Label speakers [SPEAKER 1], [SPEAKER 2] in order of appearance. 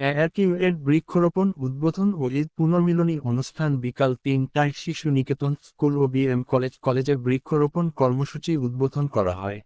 [SPEAKER 1] একই বৃক্ষরোপণ, উদ্বোধন ও ঈদ পুনর্মিলনী অনুষ্ঠান বিকাল তিনটায় শিশু নিকেতন স্কুল ও বিএম কলেজ, কলেজে বৃক্ষরোপণ কর্মসূচি উদ্বোধন করা হয়।